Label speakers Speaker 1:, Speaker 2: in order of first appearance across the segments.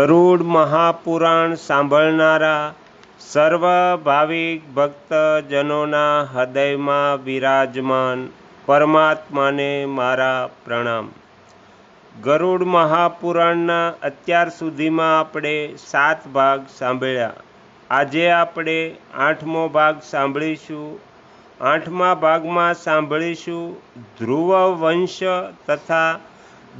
Speaker 1: ગરુડ મહાપુરાણ સાંભળનારા સર્વ ભાવિક ભક્તજનોના હૃદયમાં બિરાજમાન પરમાત્માને મારા પ્રણામ. ગરુડ મહાપુરાણના અત્યાર સુધીમાં આપણે સાત ભાગ સાંભળ્યા. આજે આપણે આઠમો ભાગ સાંભળીશું. આઠમા ભાગમાં સાંભળીશું ધ્રુવ વંશ તથા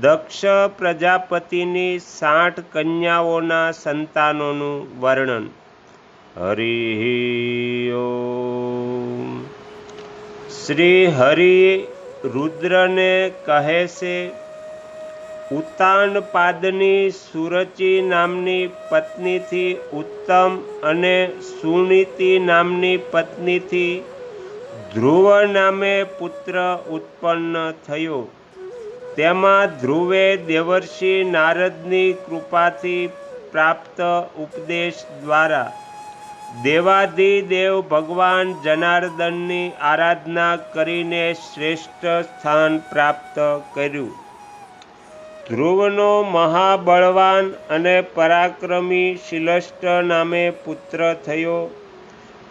Speaker 1: દક્ષ પ્રજાપતિની સાઠ કન્યાઓના સંતાનોનું વર્ણન. હરિ શ્રી હરિ રુદ્રને કહે છે ઉતાનપાદની સુરચી નામની પત્નીથી ઉત્તમ અને સુનીતિ નામની પત્નીથી ધ્રુવ નામે પુત્ર ઉત્પન્ન થયો. તેમાં ધ્રુવે દેવર્ષિ નારદની કૃપાથી પ્રાપ્ત ઉપદેશ દ્વારા દેવાધિદેવ ભગવાન જનાર્દનની આરાધના કરીને શ્રેષ્ઠ સ્થાન પ્રાપ્ત કર્યું. ધ્રુવનો મહાબળવાન અને પરાક્રમી શિલષ્ટ નામે પુત્ર થયો.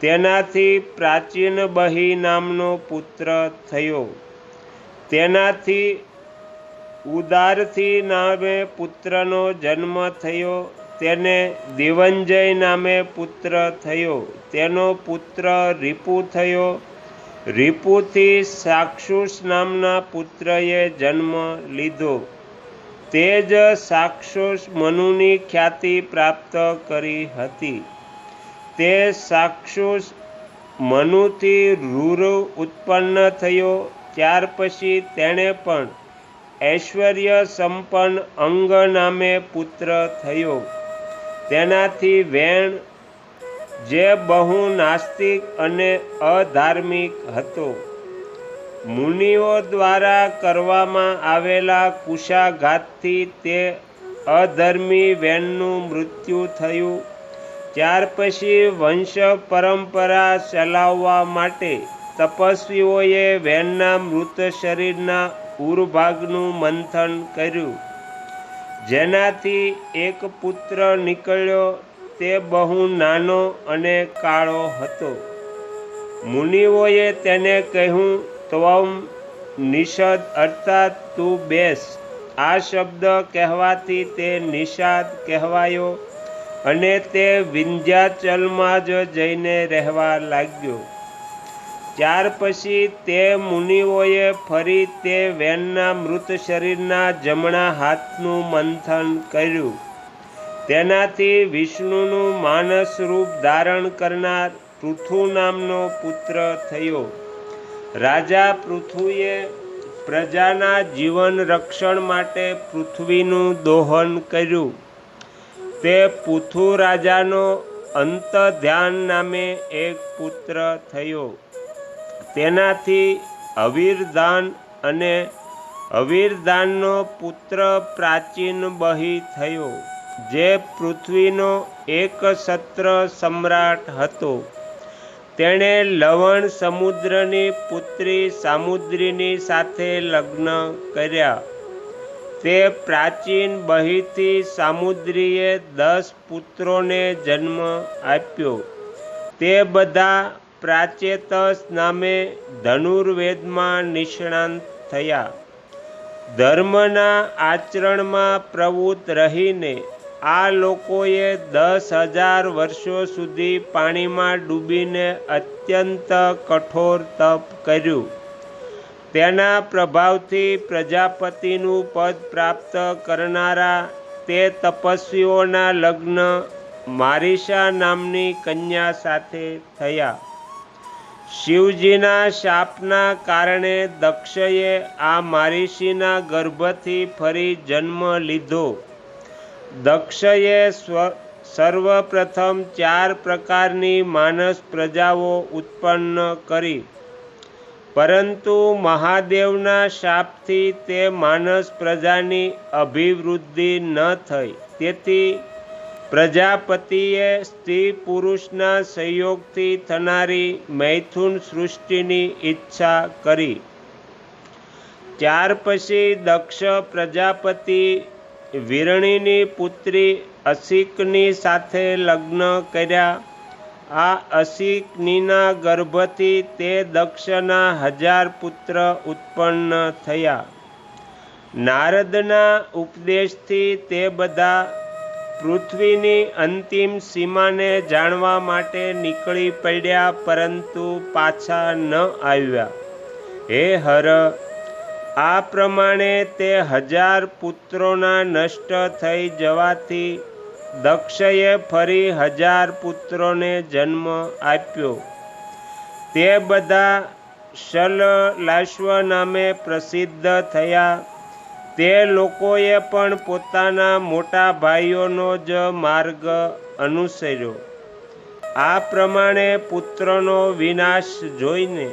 Speaker 1: તેનાથી પ્રાચીન બહી નામનો પુત્ર થયો. તેનાથી ઉદારથી નામે પુત્રનો જન્મ થયો, તેને દિવંજય નામે પુત્ર થયો, તેનો પુત્ર રીપુ થયો. રીપુથી સાક્ષુષ નામના પુત્રએ જન્મ લીધો. તે જ સાક્ષુષ મનુની ખ્યાતિ પ્રાપ્ત કરી હતી. તે સાક્ષુષ મનુથી રૂરુ ઉત્પન્ન થયો, ત્યાર પછી તેણે પણ ઐશ્વર્ય સંપન્ન અંગ નામે પુત્ર થયો. તેનાથી વેણ જે બહુ નાસ્તિક અને અધાર્મિક હતો. મુનિઓ દ્વારા કરવામાં આવેલા કુશાઘાતથી તે અધર્મી વેણનું મૃત્યુ થયું. ત્યાર પછી વંશ પરંપરા ચલાવવા માટે તપસ્વીઓએ વેણના મૃત શરીરના ઉરભાગનું મંથન કર્યું. જેનાથી એક પુત્ર નીકળ્યો તે બહુ નાનો અને કાળો હતો. મુનિઓએ તેને કહ્યું, ત્વમ નિષદ અર્થાત તું બેસ. આ શબ્દ કહેવાથી તે નિષાદ કહેવાયો અને તે વિંધ્યાચલમાં જ જઈને રહેવા લાગ્યો. ત્યાર પછી તે મુનિઓએ ફરી તે વેનના મૃત શરીરના જમણા હાથનું મંથન કર્યું. તેનાથી વિષ્ણુનું માનસ રૂપ ધારણ કરનાર પૃથુ નામનો પુત્ર થયો. રાજા પૃથુએ પ્રજાના જીવન રક્ષણ માટે પૃથ્વીનું દોહન કર્યું. તે પૃથુ રાજાનો અંત ધ્યાન નામે એક પુત્ર થયો. તેનાથી અવિરદાન અને અવિરદાનનો પુત્ર પ્રાચીન બહી થયો, જે પૃથ્વીનો એક સત્ર સમ્રાટ હતો. તેણે લવણ સમુદ્રની પુત્રી સામુદ્રીની સાથે લગ્ન કર્યા. તે પ્રાચીન બહીથી સામુદ્રીએ દસ પુત્રોને જન્મ આપ્યો. તે બધા પ્રાચેતસ નામે ધનુર્વેદમાં નિષ્ણાંત થયા. ધર્મના આચરણમાં પ્રવૃત્ત રહીને આ લોકોએ દસ હજાર વર્ષો સુધી પાણીમાં ડૂબીને અત્યંત કઠોર તપ કર્યું. તેના પ્રભાવથી પ્રજાપતિનું પદ પ્રાપ્ત કરનારા તે તપસ્વીઓના લગ્ન મારિશા નામની કન્યા સાથે થયા. શિવજીના શાપના કારણે દક્ષએ આ મારીષીના ગર્ભથી ફરી જન્મ લીધો. દક્ષએ સ્વ, સર્વપ્રથમ ચાર પ્રકારની માનસ પ્રજાઓ ઉત્પન્ન કરી. પરંતુ મહાદેવના શાપથી તે માનસ પ્રજાની અભિવૃદ્ધિ ન થઈ. તેથી પ્રજાપતિએ સ્ત્રી પુરુષના સંયોગથી થનારી મૈથુન સૃષ્ટિની ઈચ્છા કરી. ત્યાર પછી દક્ષ પ્રજાપતિ વીરણીની પુત્રી અસિકની સાથે લગ્ન કર્યા. આ અસિકનીના ગર્ભથી તે દક્ષના હજાર પુત્ર ઉત્પન્ન થયા. નારદના ઉપદેશથી તે બધા પૃથ્વીની અંતિમ સીમાને જાણવા માટે નીકળી પડ્યા પરંતુ પાછા ન આવ્યા. હે હર, આ પ્રમાણે તે હજાર પુત્રોના નષ્ટ થઈ જવાથી દક્ષએ ફરી હજાર પુત્રોને જન્મ આપ્યો. તે બધા શલલાશ્વ નામે પ્રસિદ્ધ થયા. તે લોકોએ પણ પોતાના મોટા ભાઈઓનો જ માર્ગ અનુસર્યો. આ પ્રમાણે પુત્રનો વિનાશ જોઈને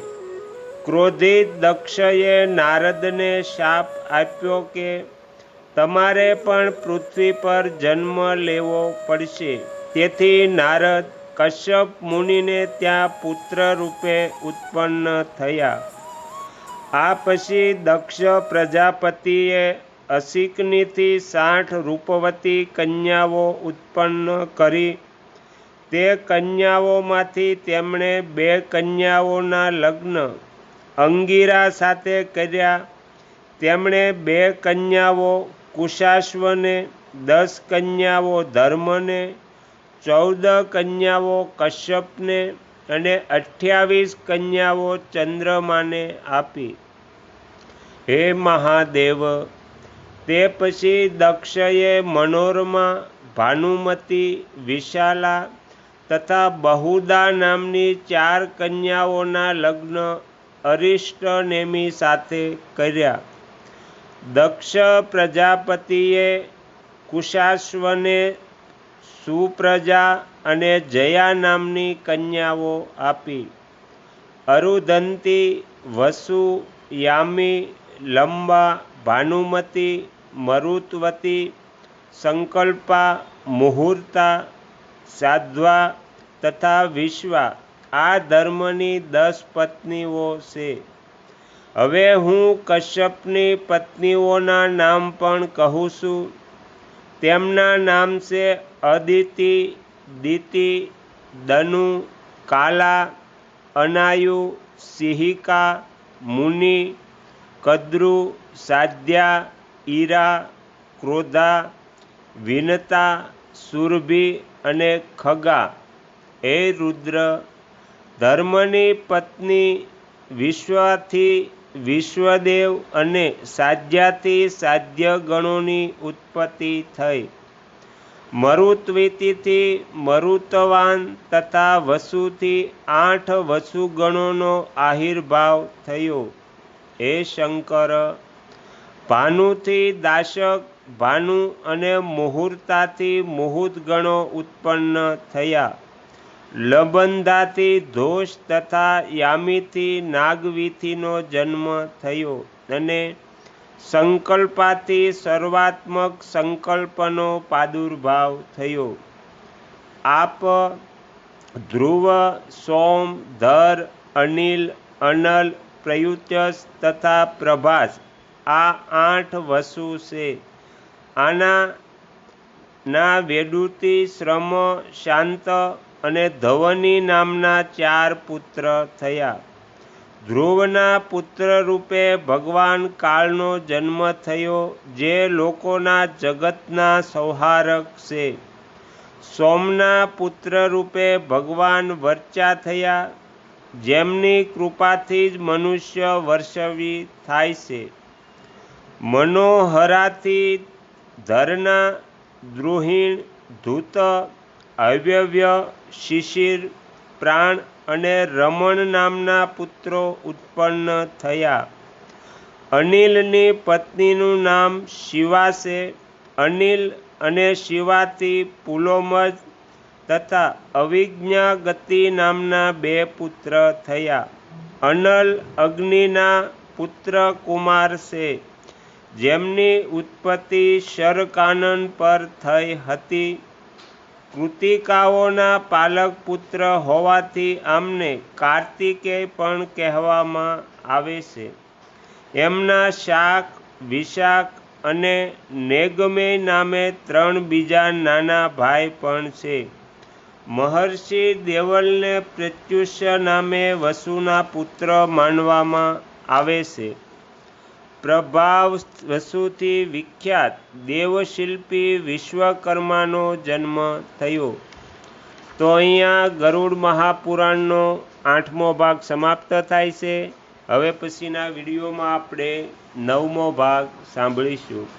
Speaker 1: ક્રોધિત દક્ષએ નારદને શાપ આપ્યો કે તમારે પણ પૃથ્વી પર જન્મ લેવો પડશે. તેથી નારદ કશ્યપ મુનિને ત્યાં પુત્ર રૂપે ઉત્પન્ન થયા. આ પછી દક્ષ પ્રજાપતિએ અસિકનીથી સાઠ રૂપવતી કન્યાઓ ઉત્પન્ન કરી? તે કન્યાઓમાંથી તેમણે બે કન્યાઓના લગ્ન અંગીરા સાથે કર્યા. તેમણે બે કન્યાઓ કુશાશ્વને, દસ કન્યાઓ ધર્મને, ચૌદ કન્યાઓ કશ્યપને અને અઠ્યાવીસ કન્યાઓ ચંદ્રમાને આપી. હે મહાદેવ, તે પછી દક્ષએ મનોરમા, ભાનુમતી, વિશાલા તથા બહુદા નામની ચાર કન્યાઓના લગ્ન અરિષ્ટનેમી સાથે કર્યા. દક્ષ પ્રજાપતિએ કુશાશ્વને સુપ્રજા અને જયા નામની કન્યાઓ આપી. અરુધંતી વસુ, યામી, લંબા, ભાનુમતી, મરુત્વતી, સંકલ્પા, મુહૂર્તા, સાધ્વા તથા વિશ્વા આ ધર્મની દસ પત્નીઓ છે. હવે હું કશ્યપની પત્નીઓના નામ પણ કહું છું. તેમના નામ છે અદિતિ દિતિ, દનુ, કાલા, અનાયુ, સિહિકા, મુનિ, કદ્રુ સાધ્યા ઈરા, ક્રોધા, વિનતા, સુરભી અને ખગા. હે રુદ્ર, ધર્મની પત્ની, વિશ્વાથી વિશ્વદેવ અને સાધ્યાથી સાધ્ય ગણોની ઉત્પત્તિ થઈ. મરુત્વિતિથી મરુતવાન તથા વસુથી આઠ વસુગણોનો આહિર્ભાવ થયો. હે શંકર, ભાનુથી દાશક, ભાનુ અને મુહૂર્તાથી મુહૂર્તગણો ઉત્પન્ન થયા. લબંધાથી ધોષ તથા યામીથી નાગવીથીનો જન્મ થયો અને સંકલ્પાથી સર્વાત્મક સંકલ્પનો પ્રાદુર્ભાવ થયો. આપ ધ્રુવ, સોમ, ધર, અનિલ, અનલ પ્રયુત્યસ તથા પ્રભાસ આ આઠ વસુ છે. આના, ના વેડુતિ શ્રમ, શાંત અને ધવની નામના ચાર પુત્ર થયા. ધ્રુવના પુત્ર રૂપે ભગવાન કાળનો જન્મ થયો, જે લોકોના જગતના સંહારક છે. સોમના પુત્ર રૂપે ભગવાન વર્ચા થયા, જેમની કૃપાથી જ મનુષ્ય વર્ષવી થાય છે. મનોહરાથી ધરના, દ્રુહિણ, ધૂત, અવ્યવ્ય, શિશિર, પ્રાણ અને રમણ નામના પુત્રો ઉત્પન્ન થયા. અનિલની પત્નીનું નામ શિવા છે અનિલ અને શિવાથી પુલોમજ તથા અવિજ્ઞા ગતિ નામના બે પુત્ર થયા. અનલ અગ્નિના પુત્ર કુમાર છે જેમની ઉત્પત્તિ શરકાનન પર થઈ હતી. કૃતિકાઓના પાલક પુત્ર હોવાથી આમને કાર્તિકેય પણ કહેવામાં આવે છે. એમના શાક વિશાખ અને નેગમેય નામે ત્રણ બીજા નાના ભાઈ પણ છે. મહર્ષિ દેવલને પ્રત્યુષ્ય નામે વસુના પુત્ર માનવામાં આવે છે. પ્રભાવ વસુથી વિખ્યાત દેવશિલ્પી વિશ્વકર્માનો જન્મ થયો. તો અહીંયા ગરુડ મહાપુરાણનો આઠમો ભાગ સમાપ્ત થાય છે. હવે પછીના વિડીયોમાં આપણે નવમો ભાગ સાંભળીશું.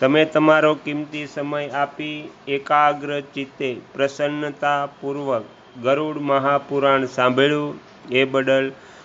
Speaker 1: તમે તમારો કિંમતી સમય આપી એકાગ્ર ચિત્તે પ્રસન્નતાપૂર્વક ગરુડ મહાપુરાણ સાંભળ્યું. એ બદલ